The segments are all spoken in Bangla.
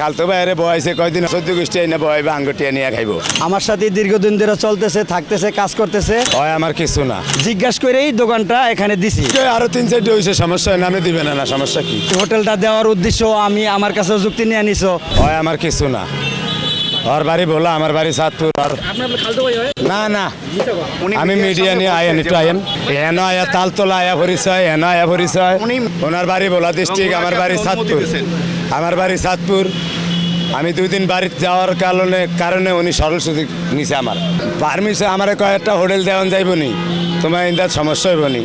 খালতো বাইরে বয়সে কয়দিন চোদ্দ গোষ্ঠী এনে বা আঙ্গুটিয়া নিয়ে খাইবো। আমার সাথে দীর্ঘদিন ধরে চলতেছে থাকতেছে কাজ করতেছে। হয় আমার কিছু না। জিজ্ঞাসা করেই দোকানটা এখানে দিছি। আরও তিন চারটে হয়েছে সমস্যা নামে দিবে না না সমস্যা কি? হোটেলটা দেওয়ার উদ্দেশ্য আমি আমার কাছে যুক্তি নিয়ে নিছো হয় আমার কিছু না। ওর বাড়ি বলা আমার বাড়ি সাতপুর আর না না। আমি মিডিয়া নিয়ে আয়েন একটু আয়েন এন আয়া তালতলা আয়া পরিচয় এন আয়া পরিচয় ওনার বাড়ি বলা ডিস্ট্রিক্ট আমার বাড়ি সাতপুর। আমার বাড়ি সাতপুর। আমি দুই দিন বাড়িতে যাওয়ার কারণে কারণে উনি সরল সুযোগ নিছে আমার। পারমিশন আমার কয়েকটা হোটেল দেওয়ান যাইব নি? তোমার ইন্দার সমস্যা হইব নি?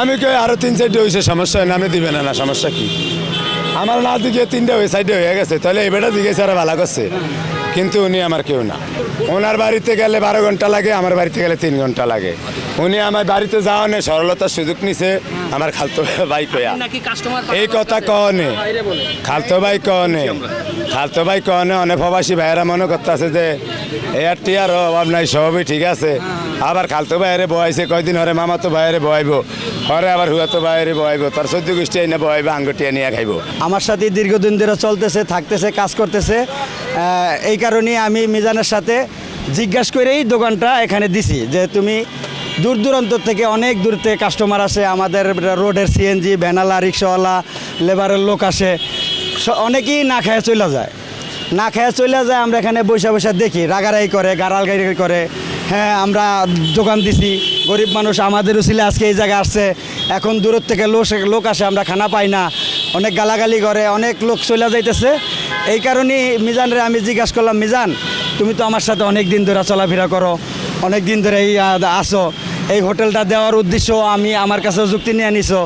আমি কই আরও তিন চারটে হয়েছে সমস্যা হয় নামে দিবে না না সমস্যা কি? আমার না দিকে তিনটে ওই সাইডে হয়ে গেছে তাহলে এবারটা দিকে আরও ভালো করছে। কিন্তু উনি আমার কেউ না। ওনার বাড়িতে গেলে বারো ঘণ্টা লাগে আমার বাড়িতে গেলে তিন ঘণ্টা লাগে। উনি আমার বাড়িতে যাওয়া নেই সরলতার সুযোগ নিছে আমার খালতো ভাই কয়া। এই কথা কনে খালতো ভাই কনে খালতো ভাই কনে অনেক প্রবাসী ভাইয়েরা মনে করতেছে যে এয়ার টিয়ার অভাব নাই সবই ঠিক আছে। আবার খালতো ভাইয়েরে বয়াইছে কয়দিন হরে মামাতো ভাইয়েরে বয়াইব। হরে আবার হুয়াতো ভাইয়েরে বয়াইব। তার চোদ্দ গোষ্ঠী এনে বয়াইব আঙ্গুটিয়া নিয়ে খাইব। আমার সাথে দীর্ঘদিন ধরে চলতেছে থাকতেছে কাজ করতেছে। এই কারণে আমি মিজানের সাথে জিজ্ঞাসা করেই দোকানটা এখানে দিছি যে তুমি দূর দূরান্ত থেকে, অনেক দূর থেকে কাস্টমার আসে, আমাদের রোডের সিএনজি ভ্যানালা রিক্সাওয়ালা, লেবারের লোক আসে অনেকেই না খায় চলে যায়। না খেয়ে চলে যায়, আমরা এখানে বৈশা বৈশা দেখি রাগারাই করে গাড়াল গাড়ি করে। হ্যাঁ আমরা দোকান দিছি, গরিব মানুষ আমাদেরও ছিল আজকে এই জায়গায় আসছে। এখন দূরের থেকে লোক লোক আসে, আমরা খানা পাই না। অনেক গালাগালি করে, অনেক লোক চলে যাইতেছে। এই কারণে মিজানরে আমি জিজ্ঞাসা করলাম, মিজান, তুমি তো আমার সাথে অনেক দিন ধরে চলাফেরা করো অনেক দিন ধরে এই আসো এই হোটেলটা দেওয়ার উদ্দেশ্য আমি আমার কাছে যুক্তি নিয়ে নিছো।